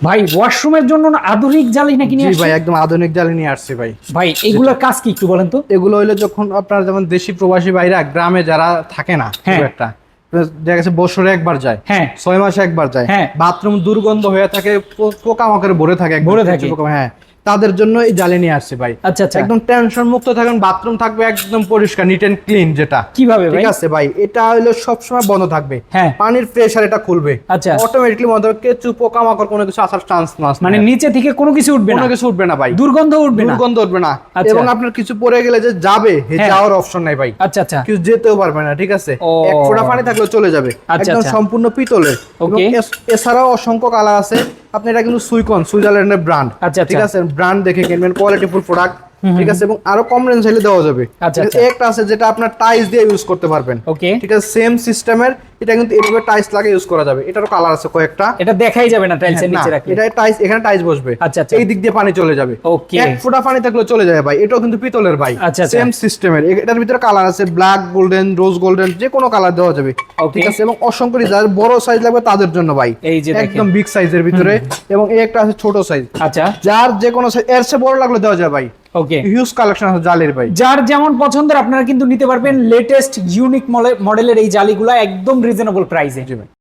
ভাই ওয়াশরুমের জন্য না আধুনিক জালি নাকি নিয়ে ভাই একদম আধুনিক জালি নিয়ে আসছে ভাই ভাই এগুলোর কাজ কি একটু বলেন তো এগুলো হইল যখন আপনার যেমন দেশি প্রবাসী ভাইরা গ্রামে যারা থাকে না খুব হ্যাঁ। একটা দেখা গেছে বছরে একবার যায় হ্যাঁ ছয় মাসে একবার যায় হ্যাঁ। বাথরুম দুর্গন্ধ হয়ে থাকে পোকামাকড়ে ভরে থাকে ভরে থাকে। হ্যাঁ তাদের জন্য এই জালি নিয়ে আসছে ভাই। আচ্ছা আচ্ছা। একদম টেনশন মুক্ত থাকবেন বাথরুম থাকবে একদম পরিষ্কার নিট এন্ড ক্লিন যেটা। কীভাবে ঠিক আছে ভাই এটা হলো সবসময় বন্ধ থাকবে। হ্যাঁ। পানির প্রেসার এটা খুলবে। আচ্ছা। অটোমেটিকলি বন্ধ হবে কেঁচু পোকামাকড় কোনো কিছু আসার চান্স না মানে নিচে থেকে কোনো কিছু উঠবে না? কোনো কিছু উঠবে না ভাই। দুর্গন্ধ উঠবে না? দুর্গন্ধ উঠবে না। আচ্ছা। এবং আপনার কিছু পড়ে গেলে যে যাবে হে হ্যাঁ। যাওয়ার অপশন নাই ভাই। আচ্ছা আচ্ছা। কিছু যেতেও পারবে না ঠিক আছে। এক ফোঁটা পানি থাকলেও চলে যাবে। আচ্ছা, একদম আচ্ছা। সম্পূর্ণ পিতলের। এছাড়াও অসংখ্য কালার আছে। আপনি এটা কিন্তু সুইকন সুইজারল্যান্ডের ব্র্যান্ড আচ্ছা, ঠিক আচ্ছা। আছে? ব্র্যান্ড দেখে কিনবেন কোয়ালিটিফুল প্রোডাক্ট ঠিক আছে? এবং আরও কম রেঞ্জ হলে দেওয়া যাবে। আচ্ছা? আচ্ছা। একটা আছে যেটা আপনার টাইলস দিয়ে ইউজ করতে পারবেন। ওকে। ঠিক আছে? সেম সিস্টেমের এটা কিন্তু এভাবে লাগিয়ে ইউজ করা যাবে। এটারও কালার আছে কয়েকটা। এটা দেখাই যাবে না টাইলসের হ্যাঁ, নিচে রাখলে। এটা টাইলস এখানে টাইলস বসবে। আচ্ছা, আচ্ছা। এই দিক দিয়ে পানি চলে যাবে। Okay. এক ফোঁটা পানি থাকলে চলে যাবে ভাই। এটাও কিন্তু পিতলের ভাই। সেম সিস্টেমের এটার ভিতরে কালার আছে ব্ল্যাক গোল্ডেন রোজ গোল্ডেন যে কোনো কালার দেওয়া যাবে। ঠিক আছে? এবং অসংখ্য যার বড় সাইজ লাগবে তাদের জন্য ভাই। এই যে একদম বিগ সাইজের ভিতরে। এবং এই একটা আছে ছোট সাইজ আচ্ছা। যার যে কোনো size- এর চেয়ে বড় লাগলে দেওয়া যায় ভাই। ওকে হিউজ কালেকশন আছে জালের ভাই। যার যেমন পছন্দের আপনারা কিন্তু নিতে পারবেন লেটেস্ট ইউনিক মডেলের এই জালিগুলো একদম রিজনেবল প্রাইসে